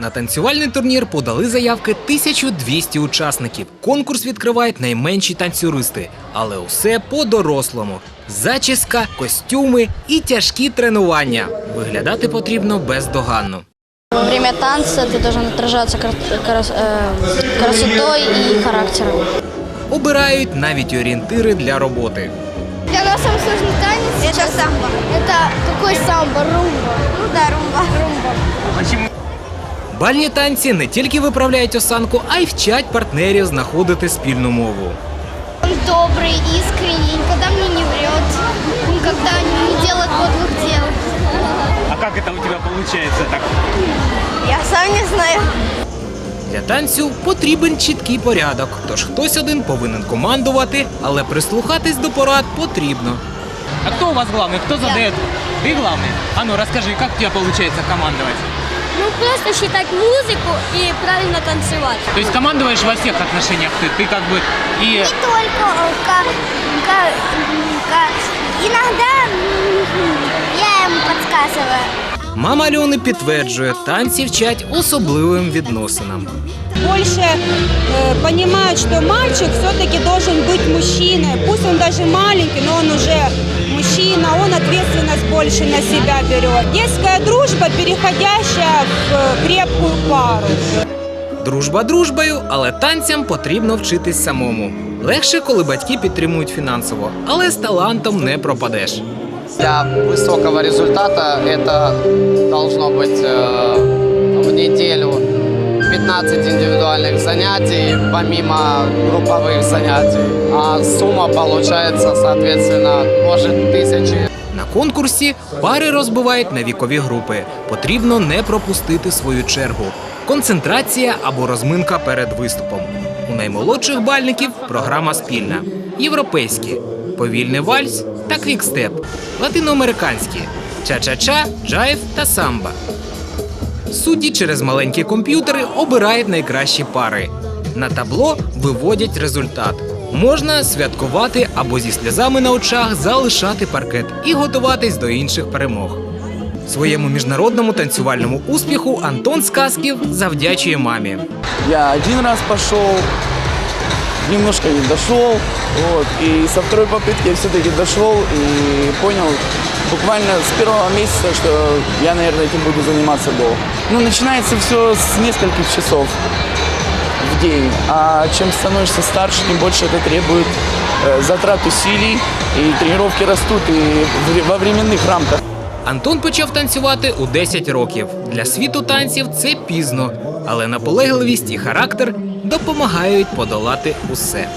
На танцювальний турнір подали заявки 1200 учасників. Конкурс відкривають найменші танцюристи, але усе по-дорослому. Зачіска, костюми і тяжкі тренування. Виглядати потрібно бездоганно. Во время танца ты должен отражаться кра- крас- э, красотой и характером. Обирають навіть орієнтири для роботи. Для нас самый сложный танец это самбо. Это какой самбо? Румба. Ну да, румба. Румба. Бальні танці не тільки виправляють осанку, а й вчать партнерів знаходити спільну мову. Он добрый, искренний, никогда мне не врет, никогда не делает подлых дел. А как это у тебя получается так? Я сам не знаю. Для танцю потрібен чіткий порядок, тож хтось один повинен командувати, але прислухатись до порад потрібно. А кто у вас главный? Кто задает? Ты главный? А ну расскажи, как у тебя получается командовать? Ну просто считать музыку и правильно танцевать. То есть командуешь во всех отношениях ты, ты как бы и Не только как, иногда я ему подсказываю. Мама Альони підтверджує, танці вчать особливим відносинам. больше э, понимают, что мальчик все-таки должен быть мужчиной. Пусть он даже маленький, но он уже мужчина, он ответственность больше на себя берет. Детская дружба, переходящая в э, крепкую пару. Дружба дружбою, але танцям потрібно вчитись самому. Легше, коли батьки підтримують фінансово, але з талантом не пропадеш. Для высокого результата это должно быть э, в неделю 15 индивидуальных занятий, помимо групповых занятий. А сумма получается, соответственно, может тысячи. На конкурсі пари розбивають на вікові групи. Потрібно не пропустити свою чергу. Концентрація або розминка перед виступом. У наймолодших бальників програма спільна: європейські, повільний вальс та квікстеп, латиноамериканські, ча-ча-ча, джайв та самба. Судді через маленькі комп'ютери обирають найкращі пари. На табло виводять результат. Можна святкувати або зі сльозами на очах залишати паркет і готуватись до інших перемог. Своєму міжнародному танцювальному успіху Антон Сказків завдячує мамі. Я один раз пошел, немножко не дошел, вот, и со второй попытки я все-таки дошел и понял буквально с первого месяца, что я, наверное, этим буду заниматься долго. Ну, начинается все с нескольких часов в день, а чем становишься старше, тем больше это требует э, затрат усилий, и тренировки растут и в- во временных рамках. Антон почав танцювати у 10 років. Для світу танців це пізно, але наполегливість і характер допомагають подолати усе.